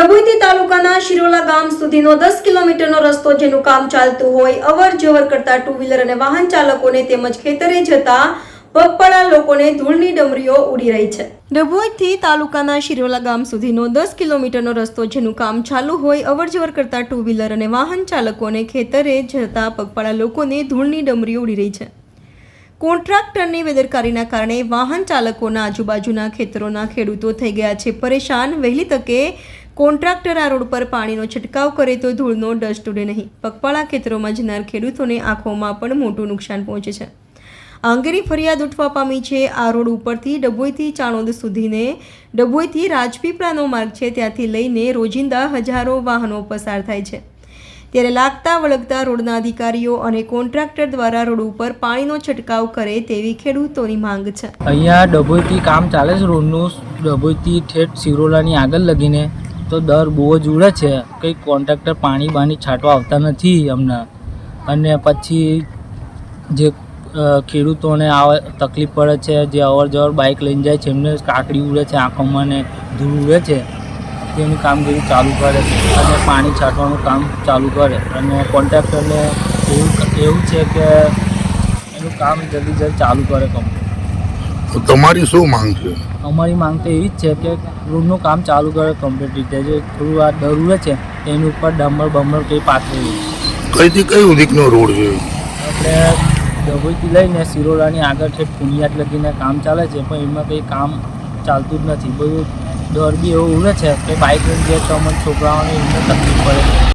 ડભોઈથી તાલુકાના શિરોલા ગામ સુધીનો દસ કિલોમીટરનો રસ્તો જેનું કામ ચાલતું હોય, અવર જવર કરતા ટુ વ્હીલર અને વાહન ચાલકોને તેમજ ખેતરે જતા પગપાળા લોકોને ધૂળની ડમરીઓ ઉડી રહી છે. ડભોઈથી તાલુકાના શિરોલા ગામ સુધીનો દસ કિલોમીટરનો રસ્તો જેનું કામ ચાલુ હોય અવરજવર કરતા ટુ વ્હીલર અને વાહન ચાલકોને ખેતરે જતા પગપાળા લોકોને ધૂળની ડમરીઓ ઉડી રહી છે. કોન્ટ્રાક્ટરની બેદરકારીના કારણે વાહન ચાલકોના આજુબાજુના ખેતરોના ખેડૂતો થઈ ગયા છે. પરેશાન વહેલી તકે કોન્ટ્રાક્ટર આ રોડ પર પાણીનો છંટકાવ કરે તો ધૂળનો ડસ્ટ ઉડે નહીં. પગપાળા ખેતરોમાં જનાર ખેડૂતોને આંખોમાં પણ મોટું નુકસાન પહોંચે છે. આ અંગેની ફરિયાદ ઉઠવા પામી છે. આ રોડ ઉપરથી ડભોઈથી ચાણોદ સુધીને ડભોઈથી રાજપીપળાનો માર્ગ છે. ત્યાંથી લઈને રોજિંદા હજારો વાહનો પસાર થાય છે. ત્યારે લાગતા વળગતા રોડના અધિકારીઓ અને કોન્ટ્રાક્ટર દ્વારા રોડ ઉપર પાણીનો છંટકાવ કરે તેવી ખેડૂતોની માંગ છે. અહીંયા ડભોઈથી કામ ચાલે છે. રોડનું ડભોઈથી ઠેઠ સિરોલાની આગળ લગીને તો દર બહુ જ ઉડે છે. કંઈ કોન્ટ્રાક્ટર પાણી બાણી છાંટવા આવતા નથી અમને. અને પછી જે ખેડૂતોને આવે તકલીફ પડે છે, જે અવર જવર બાઇક લઈને જાય છે, એમને કાકડી ઉડે છે, આંખોમાં ને ધૂળ ઉડે છે તેની કામગીરી ચાલુ કરે અને પાણી છાંટવાનું કામ ચાલુ કરે. અને કોન્ટ્રાક્ટરને એવું એવું છે કે એનું કામ જલ્દી જલ્દી ચાલુ કરે કંપની તમારી શું માંગ છે? અમારી માંગ તો એવી જ છે કે રોડનું કામ ચાલુ કરે કમ્પ્લીટ રીતે. જે થોડું આ ઉડે છે એની ઉપર ડમર બમર કંઈ પાથરેલું કઈથી કઈ ઉદીકનો રોડ છે? આપણે ડભોઈથી લઈને સિરોડાની આગળ છે પુનિયાદ લગીને કામ ચાલે છે પણ એમાં કંઈ કામ ચાલતું જ નથી. બધું ડર બી એવો ઉડે છે કે બાઇક લઈને જાય તો છોકરાઓને એમને તકલીફ પડે.